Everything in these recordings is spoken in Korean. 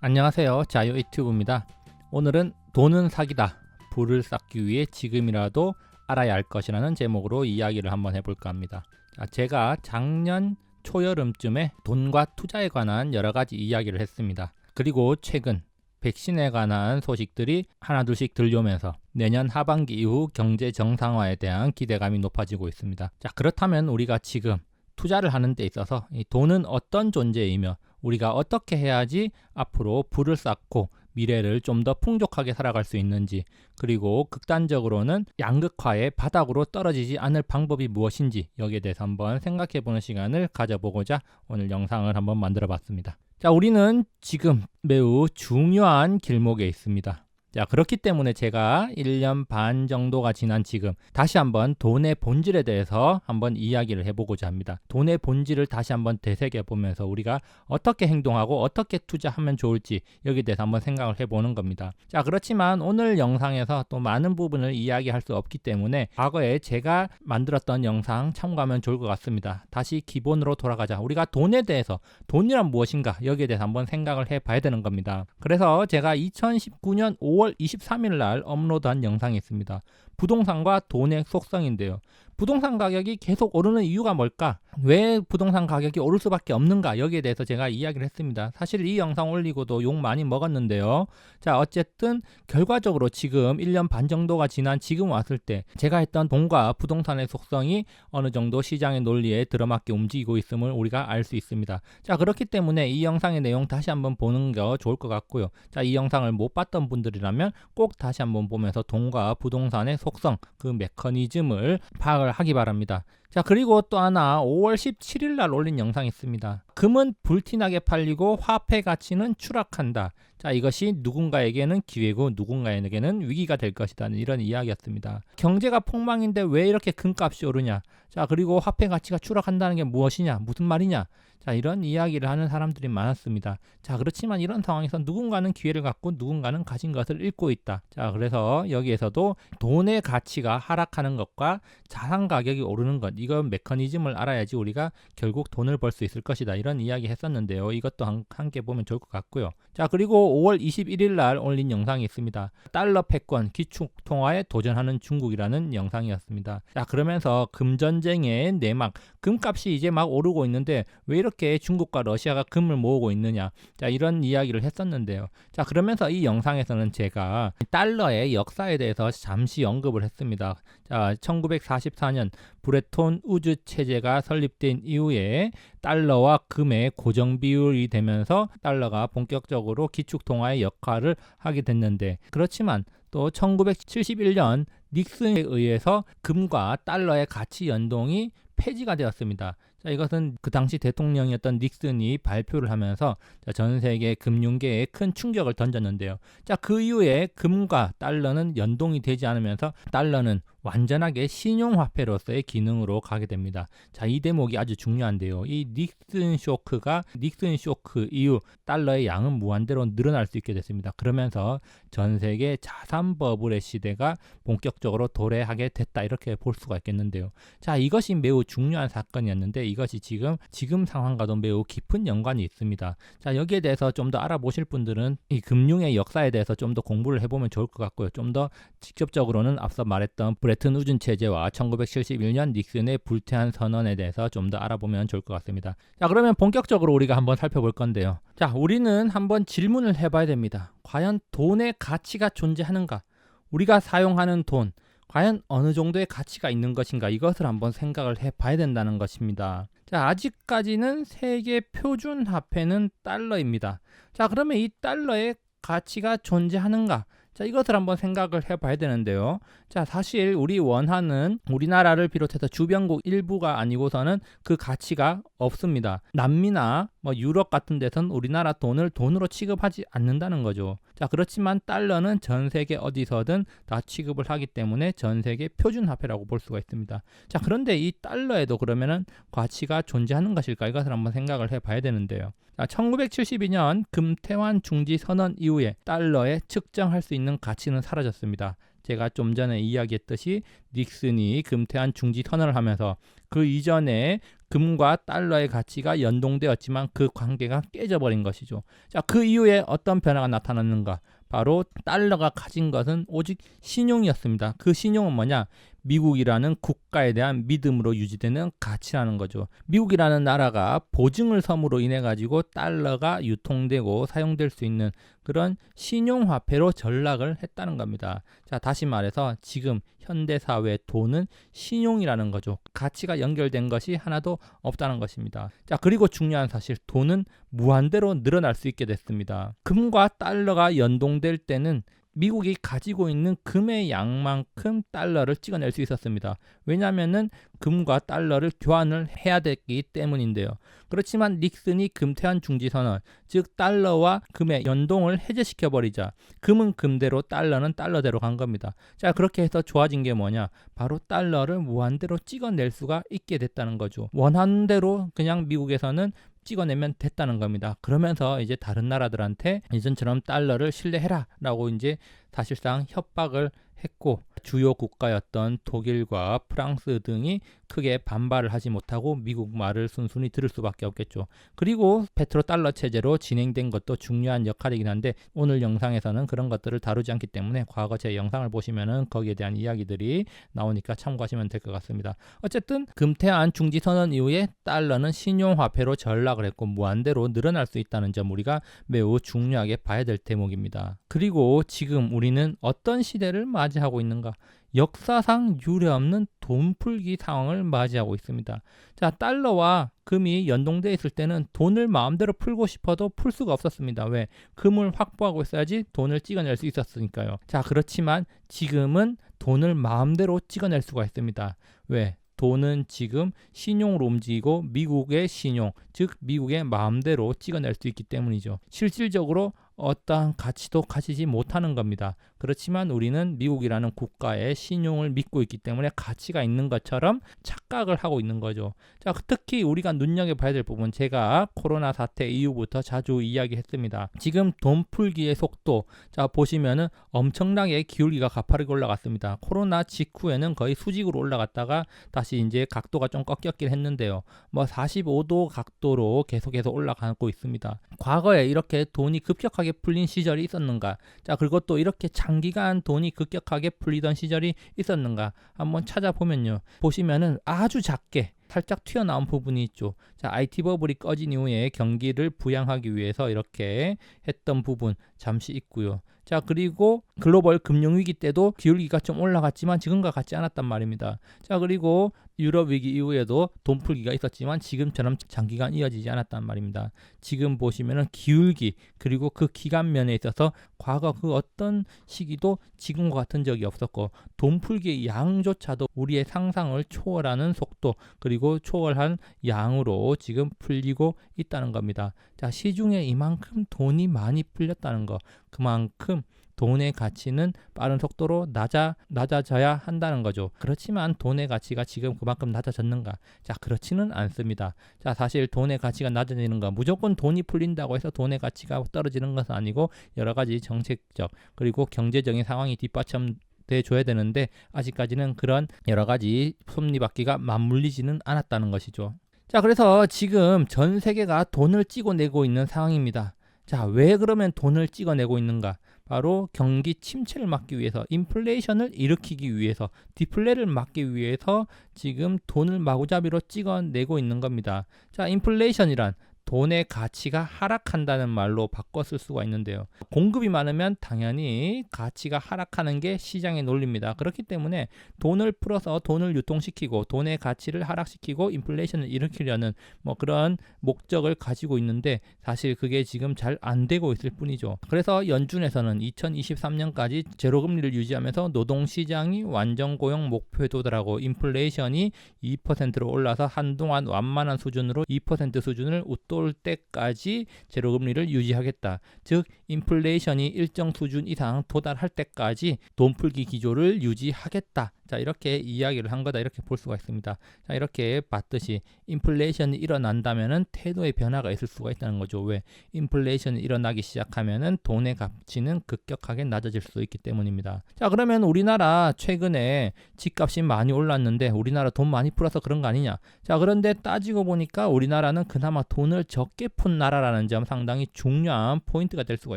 안녕하세요. 자유 유튜브입니다. 오늘은 돈은 사기다. 부를 쌓기 위해 지금이라도 알아야 할 것이라는 제목으로 이야기를 한번 해볼까 합니다. 자, 제가 작년 초여름쯤에 돈과 투자에 관한 여러 가지 이야기를 했습니다. 그리고 최근 백신에 관한 소식들이 하나둘씩 들려오면서 내년 하반기 이후 경제 정상화에 대한 기대감이 높아지고 있습니다. 자, 그렇다면 우리가 지금 투자를 하는 데 있어서 이 돈은 어떤 존재이며 우리가 어떻게 해야지 앞으로 부를 쌓고 미래를 좀 더 풍족하게 살아갈 수 있는지 그리고 극단적으로는 양극화의 바닥으로 떨어지지 않을 방법이 무엇인지 여기에 대해서 한번 생각해 보는 시간을 가져보고자 오늘 영상을 한번 만들어 봤습니다. 자, 우리는 지금 매우 중요한 길목에 있습니다. 자, 그렇기 때문에 제가 1년 반 정도가 지난 지금 다시 한번 돈의 본질에 대해서 한번 이야기를 해보고자 합니다. 돈의 본질을 다시 한번 되새겨 보면서 우리가 어떻게 행동하고 어떻게 투자하면 좋을지 여기에 대해서 한번 생각을 해보는 겁니다. 자, 그렇지만 오늘 영상에서 또 많은 부분을 이야기할 수 없기 때문에 과거에 제가 만들었던 영상 참고하면 좋을 것 같습니다. 다시 기본으로 돌아가자. 우리가 돈에 대해서 돈이란 무엇인가 여기에 대해서 한번 생각을 해봐야 되는 겁니다. 그래서 제가 2019년 5월 5월 23일 날 업로드한 영상이 있습니다. 부동산과 돈의 속성인데요. 부동산 가격이 계속 오르는 이유가 뭘까? 왜 부동산 가격이 오를 수밖에 없는가? 여기에 대해서 제가 이야기를 했습니다. 사실 이 영상 올리고도 욕 많이 먹었는데요. 자, 어쨌든 결과적으로 지금 1년 반 정도가 지난 지금 왔을 때 제가 했던 돈과 부동산의 속성이 어느 정도 시장의 논리에 들어맞게 움직이고 있음을 우리가 알 수 있습니다. 자, 그렇기 때문에 이 영상의 내용 다시 한번 보는 게 좋을 것 같고요. 자, 이 영상을 못 봤던 분들이라면 꼭 다시 한번 보면서 돈과 부동산의 속성, 그 메커니즘을 파악을 하기 바랍니다. 자, 그리고 또 하나 5월 17일 날 올린 영상이 있습니다. 금은 불티나게 팔리고 화폐 가치는 추락한다. 자, 이것이 누군가에게는 기회고 누군가에게는 위기가 될 것이다. 이런 이야기였습니다. 경제가 폭망인데 왜 이렇게 금값이 오르냐? 자, 그리고 화폐 가치가 추락한다는 게 무엇이냐? 무슨 말이냐? 자, 이런 이야기를 하는 사람들이 많았습니다. 자, 그렇지만 이런 상황에서 누군가는 기회를 갖고 누군가는 가진 것을 잃고 있다. 자, 그래서 여기에서도 돈의 가치가 하락하는 것과 자산 가격이 오르는 것, 이건 메커니즘을 알아야지 우리가 결국 돈을 벌 수 있을 것이다. 이런 이야기 했었는데요. 이것도 한, 함께 보면 좋을 것 같고요. 자, 그리고 5월 21일 날 올린 영상이 있습니다. 달러 패권 기축 통화에 도전하는 중국이라는 영상이었습니다. 자, 그러면서 금전쟁의 내막, 금값이 이제 막 오르고 있는데 왜 이렇게 중국과 러시아가 금을 모으고 있느냐. 자, 이런 이야기를 했었는데요. 자, 그러면서 이 영상에서는 제가 달러의 역사에 대해서 잠시 언급을 했습니다. 자, 1944년 브레톤 우주 체제가 설립된 이후에 달러와 금의 고정 비율이 되면서 달러가 본격적으로 기축 통화의 역할을 하게 됐는데 그렇지만 또 1971년 닉슨에 의해서 금과 달러의 가치 연동이 폐지가 되었습니다. 자, 이것은 그 당시 대통령이었던 닉슨이 발표를 하면서 자, 전 세계 금융계에 큰 충격을 던졌는데요. 자, 그 이후에 금과 달러는 연동이 되지 않으면서 달러는 완전하게 신용화폐로서의 기능으로 가게 됩니다. 자, 이 대목이 아주 중요한데요. 이 닉슨 쇼크가 닉슨 쇼크 이후 달러의 양은 무한대로 늘어날 수 있게 됐습니다. 그러면서 전 세계 자산 버블의 시대가 본격적으로 도래하게 됐다 이렇게 볼 수가 있겠는데요. 자, 이것이 매우 중요한 사건이었는데 이것이 지금 지금 상황과도 매우 깊은 연관이 있습니다. 자, 여기에 대해서 좀 더 알아보실 분들은 이 금융의 역사에 대해서 좀 더 공부를 해보면 좋을 것 같고요. 좀 더 직접적으로는 앞서 말했던 브레튼 우준 체제와 1971년 닉슨의 불태한 선언에 대해서 좀 더 알아보면 좋을 것 같습니다. 자, 그러면 본격적으로 우리가 한번 살펴볼 건데요. 자, 우리는 한번 질문을 해봐야 됩니다. 과연 돈의 가치가 존재하는가? 우리가 사용하는 돈, 과연 어느 정도의 가치가 있는 것인가 이것을 한번 생각을 해 봐야 된다는 것입니다. 자, 아직까지는 세계 표준 화폐는 달러입니다. 자, 그러면 이 달러의 가치가 존재하는가? 자, 이것을 한번 생각을 해 봐야 되는데요. 자, 사실 우리 원화는 우리나라를 비롯해서 주변국 일부가 아니고서는 그 가치가 없습니다. 남미나 뭐 유럽 같은 데선 우리나라 돈을 돈으로 취급하지 않는다는 거죠. 자, 그렇지만 달러는 전 세계 어디서든 다 취급을 하기 때문에 전 세계 표준 화폐라고 볼 수가 있습니다. 자, 그런데 이 달러에도 그러면은 가치가 존재하는 것일까? 이것을 한번 생각을 해 봐야 되는데요. 자, 1972년 금태환 중지 선언 이후에 달러에 측정할 수 있는 가치는 사라졌습니다. 제가 좀 전에 이야기했듯이 닉슨이 금태환 중지 선언을 하면서 그 이전에 금과 달러의 가치가 연동되었지만 그 관계가 깨져버린 것이죠. 자, 그 이후에 어떤 변화가 나타났는가? 바로 달러가 가진 것은 오직 신용이었습니다. 그 신용은 뭐냐? 미국이라는 국가에 대한 믿음으로 유지되는 가치라는 거죠. 미국이라는 나라가 보증을 섬으로 인해 가지고 달러가 유통되고 사용될 수 있는 그런 신용화폐로 전락을 했다는 겁니다. 자, 다시 말해서 지금 현대 사회의 돈은 신용이라는 거죠. 가치가 연결된 것이 하나도 없다는 것입니다. 자, 그리고 중요한 사실 돈은 무한대로 늘어날 수 있게 됐습니다. 금과 달러가 연동될 때는 미국이 가지고 있는 금의 양만큼 달러를 찍어낼 수 있었습니다. 왜냐하면 금과 달러를 교환을 해야 됐기 때문인데요. 그렇지만 닉슨이 금태환 중지 선언, 즉 달러와 금의 연동을 해제시켜 버리자 금은 금대로 달러는 달러대로 간 겁니다. 자 그렇게 해서 좋아진 게 뭐냐? 바로 달러를 무한대로 찍어낼 수가 있게 됐다는 거죠. 원하는 대로 그냥 미국에서는 찍어내면 됐다는 겁니다. 그러면서 이제 다른 나라들한테 예전처럼 달러를 신뢰해라라고 이제 사실상 협박을 했고 주요 국가였던 독일과 프랑스 등이 크게 반발을 하지 못하고 미국 말을 순순히 들을 수밖에 없겠죠. 그리고 페트로 달러 체제로 진행된 것도 중요한 역할이긴 한데 오늘 영상에서는 그런 것들을 다루지 않기 때문에 과거 제 영상을 보시면은 거기에 대한 이야기들이 나오니까 참고하시면 될 것 같습니다. 어쨌든 금태안 중지 선언 이후에 달러는 신용화폐로 전락을 했고 무한대로 늘어날 수 있다는 점 우리가 매우 중요하게 봐야 될 대목입니다. 그리고 지금 우리는 어떤 시대를 맞이하고 있는가? 역사상 유례없는 돈풀기 상황을 맞이하고 있습니다. 자, 달러와 금이 연동되어 있을 때는 돈을 마음대로 풀고 싶어도 풀 수가 없었습니다. 왜? 금을 확보하고 있어야지 돈을 찍어낼 수 있었으니까요. 자, 그렇지만 지금은 돈을 마음대로 찍어낼 수가 있습니다. 왜? 돈은 지금 신용으로 움직이고 미국의 신용, 즉 미국의 마음대로 찍어낼 수 있기 때문이죠. 실질적으로 어떠한 가치도 가지지 못하는 겁니다. 그렇지만 우리는 미국이라는 국가의 신용을 믿고 있기 때문에 가치가 있는 것처럼 착각을 하고 있는 거죠. 자, 특히 우리가 눈여겨봐야 될 부분 제가 코로나 사태 이후부터 자주 이야기했습니다. 지금 돈 풀기의 속도 자 보시면은 엄청나게 기울기가 가파르게 올라갔습니다. 코로나 직후에는 거의 수직으로 올라갔다가 다시 이제 각도가 좀 꺾였긴 했는데요. 뭐 45도 각도로 계속해서 올라가고 있습니다. 과거에 이렇게 돈이 급격하게 풀린 시절이 있었는가? 자, 그리고 또 이렇게 장기간 돈이 급격하게 풀리던 시절이 있었는가 한번 찾아보면요. 보시면은 아주 작게 살짝 튀어나온 부분이 있죠. 자, IT 버블이 꺼진 이후에 경기를 부양하기 위해서 이렇게 했던 부분 잠시 있고요. 자, 그리고 글로벌 금융위기 때도 기울기가 좀 올라갔지만 지금과 같지 않았단 말입니다. 자, 그리고 유럽 위기 이후에도 돈 풀기가 있었지만 지금처럼 장기간 이어지지 않았단 말입니다. 지금 보시면은 기울기 그리고 그 기간면에 있어서 과거 그 어떤 시기도 지금과 같은 적이 없었고 돈 풀기의 양조차도 우리의 상상을 초월하는 속도 그리고 초월한 양으로 지금 풀리고 있다는 겁니다. 자, 시중에 이만큼 돈이 많이 풀렸다는 거 그만큼 돈의 가치는 빠른 속도로 낮아 낮아져야 한다는 거죠. 그렇지만 돈의 가치가 지금 그만큼 낮아졌는가? 자, 그렇지는 않습니다. 자, 사실 돈의 가치가 낮아지는 거 무조건 돈이 풀린다고 해서 돈의 가치가 떨어지는 것은 아니고 여러 가지 정책적 그리고 경제적인 상황이 뒷받침 돼 줘야 되는데 아직까지는 그런 여러 가지 섭리받기가 맞물리지는 않았다는 것이죠. 자, 그래서 지금 전 세계가 돈을 찍어내고 있는 상황입니다. 자, 왜 그러면 돈을 찍어내고 있는가? 바로 경기 침체를 막기 위해서 인플레이션을 일으키기 위해서 디플레를 막기 위해서 지금 돈을 마구잡이로 찍어내고 있는 겁니다. 자, 인플레이션이란 돈의 가치가 하락한다는 말로 쓸 수가 있는데요. 공급이 많으면 당연히 가치가 하락하는 게 시장의 논리입니다. 그렇기 때문에 돈을 풀어서 돈을 유통시키고 돈의 가치를 하락시키고 인플레이션을 일으키려는 뭐 그런 목적을 가지고 있는데 사실 그게 지금 잘 안 되고 있을 뿐이죠. 그래서 연준에서는 2023년까지 제로 금리를 유지하면서 노동 시장이 완전 고용 목표에 도달하고 인플레이션이 2%로 올라서 한동안 완만한 수준으로 2% 수준을 웃도 쏠 때까지 제로 금리를 유지하겠다. 즉 인플레이션이 일정 수준 이상 도달할 때까지 돈 풀기 기조를 유지하겠다. 자 이렇게 이야기를 한 거다 이렇게 볼 수가 있습니다. 자 이렇게 봤듯이 인플레이션이 일어난다면은 태도의 변화가 있을 수가 있다는 거죠. 왜 인플레이션이 일어나기 시작하면은 돈의 가치는 급격하게 낮아질 수 있기 때문입니다. 자 그러면 우리나라 최근에 집값이 많이 올랐는데 우리나라 돈 많이 풀어서 그런 거 아니냐? 자 그런데 따지고 보니까 우리나라는 그나마 돈을 적게 푼 나라라는 점 상당히 중요한 포인트가 될 수가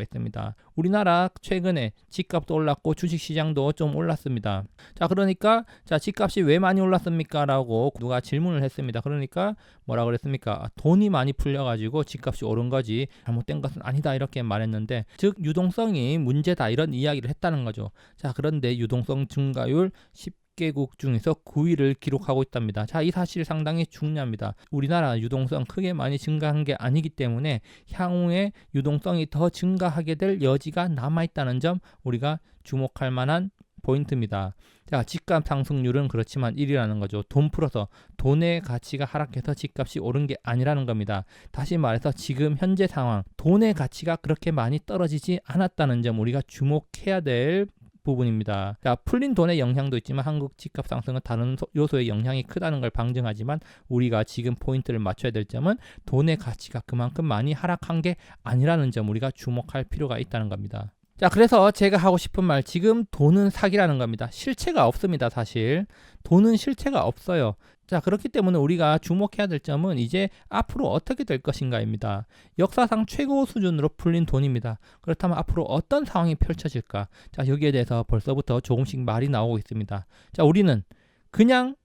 있습니다. 우리나라 최근에 집값도 올랐고 주식시장도 좀 올랐습니다. 자 그러니까 자 집값이 왜 많이 올랐습니까?라고 누가 질문을 했습니다. 그러니까 뭐라 그랬습니까? 아, 돈이 많이 풀려가지고 집값이 오른 거지 잘못된 것은 아니다 이렇게 말했는데 즉 유동성이 문제다 이런 이야기를 했다는 거죠. 자 그런데 유동성 증가율 10 개국 중에서 9위를 기록하고 있답니다. 자, 이 사실 상당히 중요합니다. 우리나라 유동성 크게 많이 증가한 게 아니기 때문에 향후에 유동성이 더 증가하게 될 여지가 남아 있다는 점 우리가 주목할 만한 포인트입니다. 자, 집값 상승률은 그렇지만 1이라는 거죠. 돈 풀어서 돈의 가치가 하락해서 집값이 오른 게 아니라는 겁니다. 다시 말해서 지금 현재 상황 돈의 가치가 그렇게 많이 떨어지지 않았다는 점 우리가 주목해야 될 부분입니다. 자, 풀린 돈의 영향도 있지만 한국 집값 상승은 다른 요소의 영향이 크다는 걸 방증하지만 우리가 지금 포인트를 맞춰야 될 점은 돈의 가치가 그만큼 많이 하락한 게 아니라는 점 우리가 주목할 필요가 있다는 겁니다. 자, 그래서 제가 하고 싶은 말, 지금 돈은 사기라는 겁니다. 실체가 없습니다, 사실. 돈은 실체가 없어요. 자, 그렇기 때문에 우리가 주목해야 될 점은 이제 앞으로 어떻게 될 것인가입니다. 역사상 최고 수준으로 풀린 돈입니다. 그렇다면 앞으로 어떤 상황이 펼쳐질까? 자, 여기에 대해서 벌써부터 조금씩 말이 나오고 있습니다. 자, 우리는 그냥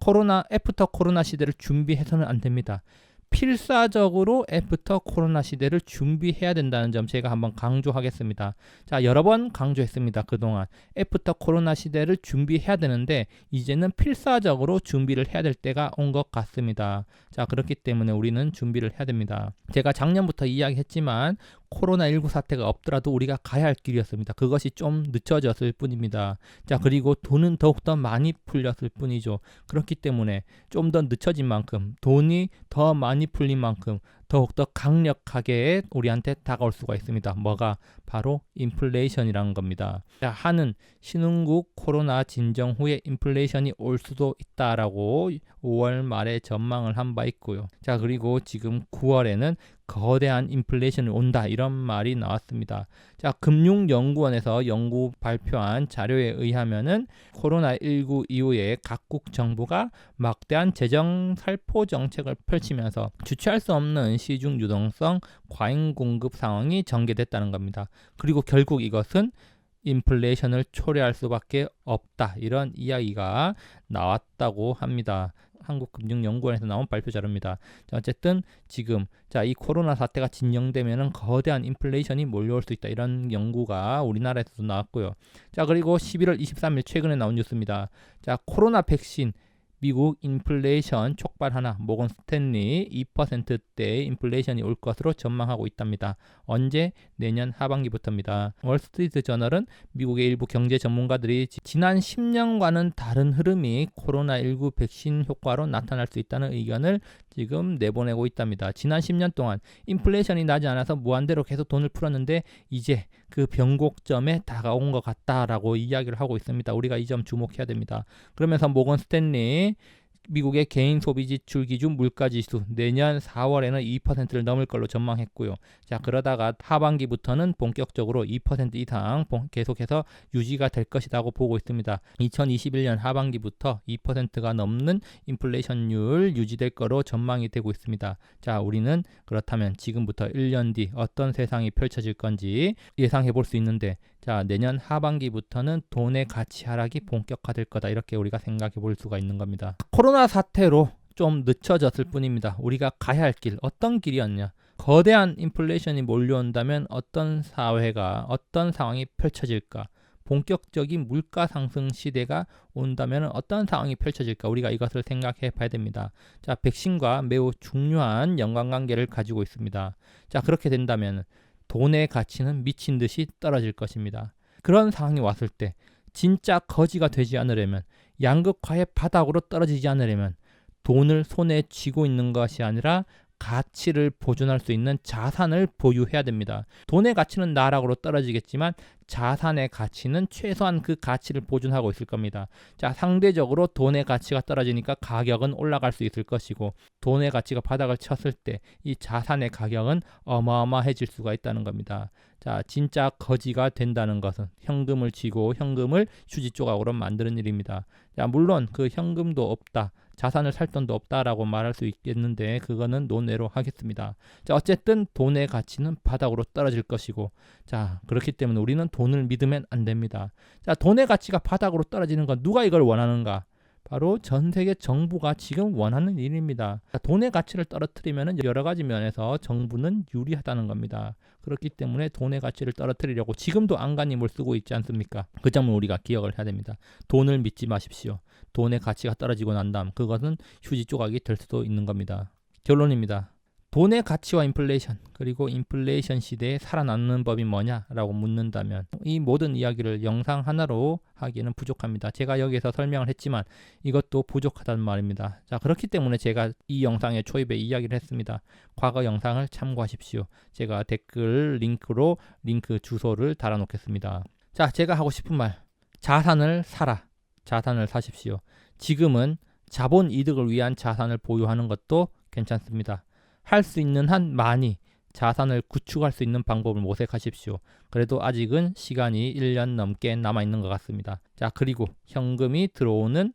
코로나, 애프터 코로나 시대를 준비해서는 안 됩니다. 필사적으로 애프터 코로나 시대를 준비해야 된다는 점 제가 한번 강조하겠습니다. 자, 여러 번 강조했습니다. 그동안. 애프터 코로나 시대를 준비해야 되는데 이제는 필사적으로 준비를 해야 될 때가 온 것 같습니다. 자, 그렇기 때문에 우리는 준비를 해야 됩니다. 제가 작년부터 이야기했지만 코로나19 사태가 없더라도 우리가 가야 할 길이었습니다. 그것이 좀 늦춰졌을 뿐입니다. 자, 그리고 돈은 더욱더 많이 풀렸을 뿐이죠. 그렇기 때문에 좀 더 늦춰진 만큼 돈이 더 많이 풀린 만큼 더욱더 강력하게 우리한테 다가올 수가 있습니다. 뭐가 바로 인플레이션이라는 겁니다. 자, 한은 신흥국 코로나 진정 후에 인플레이션이 올 수도 있다라고 5월 말에 전망을 한 바 있고요. 자, 그리고 지금 9월에는 거대한 인플레이션이 온다 이런 말이 나왔습니다. 자, 금융연구원에서 연구 발표한 자료에 의하면은 코로나19 이후에 각국 정부가 막대한 재정 살포 정책을 펼치면서 주체할 수 없는 시중 유동성 과잉 공급 상황이 전개됐다는 겁니다. 그리고 결국 이것은 인플레이션을 초래할 수밖에 없다. 이런 이야기가 나왔다고 합니다. 한국금융연구원에서 나온 발표 자료입니다. 자, 어쨌든 지금 자, 이 코로나 사태가 진정되면은 거대한 인플레이션이 몰려올 수 있다. 이런 연구가 우리나라에서도 나왔고요. 자, 그리고 11월 23일 최근에 나온 뉴스입니다. 자, 코로나 백신 미국 인플레이션 촉발 하나 모건 스탠리 2%대 인플레이션이 올 것으로 전망하고 있답니다. 언제? 내년 하반기부터입니다. 월스트리트 저널은 미국의 일부 경제 전문가들이 지난 10년과는 다른 흐름이 코로나19 백신 효과로 나타날 수 있다는 의견을 지금 내보내고 있답니다. 지난 10년 동안 인플레이션이 나지 않아서 무한대로 계속 돈을 풀었는데 이제 그 변곡점에 다가온 것 같다라고 이야기를 하고 있습니다. 우리가 이 점 주목해야 됩니다. 그러면서 모건 스탠리 미국의 개인 소비 지출 기준 물가 지수 내년 4월에는 2%를 넘을 걸로 전망했고요. 자, 그러다가 하반기부터는 본격적으로 2% 이상 계속해서 유지가 될 것이라고 보고 있습니다. 2021년 하반기부터 2%가 넘는 인플레이션율 유지될 거로 전망이 되고 있습니다. 자, 우리는 그렇다면 지금부터 1년 뒤 어떤 세상이 펼쳐질 건지 예상해 볼 수 있는데 자, 내년 하반기부터는 돈의 가치 하락이 본격화될 거다. 이렇게 우리가 생각해 볼 수가 있는 겁니다. 코로나 사태로 좀 늦춰졌을 뿐입니다. 우리가 가야 할 길, 어떤 길이었냐? 거대한 인플레이션이 몰려온다면 어떤 사회가, 어떤 상황이 펼쳐질까? 본격적인 물가 상승 시대가 온다면 어떤 상황이 펼쳐질까 우리가 이것을 생각해 봐야 됩니다. 자, 백신과 매우 중요한 연관관계를 가지고 있습니다. 자, 그렇게 된다면 돈의 가치는 미친 듯이 떨어질 것입니다. 그런 상황이 왔을 때 진짜 거지가 되지 않으려면 양극화의 바닥으로 떨어지지 않으려면 돈을 손에 쥐고 있는 것이 아니라 가치를 보존할 수 있는 자산을 보유해야 됩니다. 돈의 가치는 나락으로 떨어지겠지만 자산의 가치는 최소한 그 가치를 보존하고 있을 겁니다. 자, 상대적으로 돈의 가치가 떨어지니까 가격은 올라갈 수 있을 것이고 돈의 가치가 바닥을 쳤을 때 이 자산의 가격은 어마어마해질 수가 있다는 겁니다. 자, 진짜 거지가 된다는 것은 현금을 쥐고 현금을 휴지 조각으로 만드는 일입니다. 자, 물론 그 현금도 없다. 자산을 살 돈도 없다라고 말할 수 있겠는데 그거는 논외로 하겠습니다. 자, 어쨌든 돈의 가치는 바닥으로 떨어질 것이고 자, 그렇기 때문에 우리는 돈을 믿으면 안 됩니다. 자, 돈의 가치가 바닥으로 떨어지는 건 누가 이걸 원하는가? 바로 전 세계 정부가 지금 원하는 일입니다. 자, 돈의 가치를 떨어뜨리면 여러 가지 면에서 정부는 유리하다는 겁니다. 그렇기 때문에 돈의 가치를 떨어뜨리려고 지금도 안간힘을 쓰고 있지 않습니까? 그 점을 우리가 기억을 해야 됩니다. 돈을 믿지 마십시오. 돈의 가치가 떨어지고 난 다음 그것은 휴지 조각이 될 수도 있는 겁니다. 결론입니다. 돈의 가치와 인플레이션 그리고 인플레이션 시대에 살아남는 법이 뭐냐라고 묻는다면 이 모든 이야기를 영상 하나로 하기에는 부족합니다. 제가 여기서 설명을 했지만 이것도 부족하다는 말입니다. 자 그렇기 때문에 제가 이 영상의 초입에 이야기를 했습니다. 과거 영상을 참고하십시오. 제가 댓글 링크로 링크 주소를 달아놓겠습니다. 자 제가 하고 싶은 말 자산을 사라 자산을 사십시오. 지금은 자본 이득을 위한 자산을 보유하는 것도 괜찮습니다. 할 수 있는 한 많이 자산을 구축할 수 있는 방법을 모색하십시오. 그래도 아직은 시간이 1년 넘게 남아 있는 것 같습니다. 자, 그리고 현금이 들어오는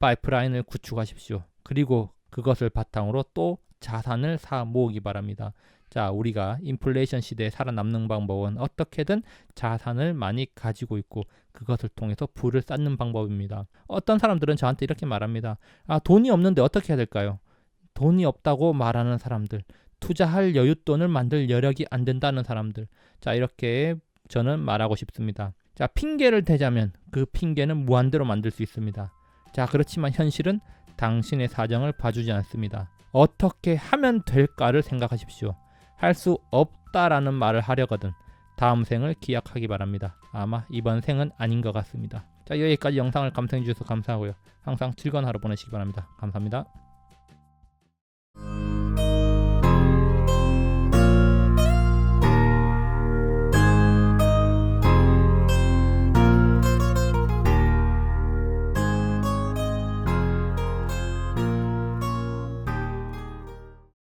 파이프라인을 구축하십시오. 그리고 그것을 바탕으로 또 자산을 사 모으기 바랍니다. 자, 우리가 인플레이션 시대에 살아남는 방법은 어떻게든 자산을 많이 가지고 있고 그것을 통해서 부를 쌓는 방법입니다. 어떤 사람들은 저한테 이렇게 말합니다. 아, 돈이 없는데 어떻게 해야 될까요? 돈이 없다고 말하는 사람들, 투자할 여윳돈을 만들 여력이 안 된다는 사람들. 자, 이렇게 저는 말하고 싶습니다. 자, 핑계를 대자면 그 핑계는 무한대로 만들 수 있습니다. 자, 그렇지만 현실은 당신의 사정을 봐주지 않습니다. 어떻게 하면 될까를 생각하십시오. 할 수 없다라는 말을 하려거든 다음 생을 기약하기 바랍니다. 아마 이번 생은 아닌 것 같습니다. 자, 여기까지 영상을 감상해 주셔서 감사하고요. 항상 즐거운 하루 보내시기 바랍니다. 감사합니다.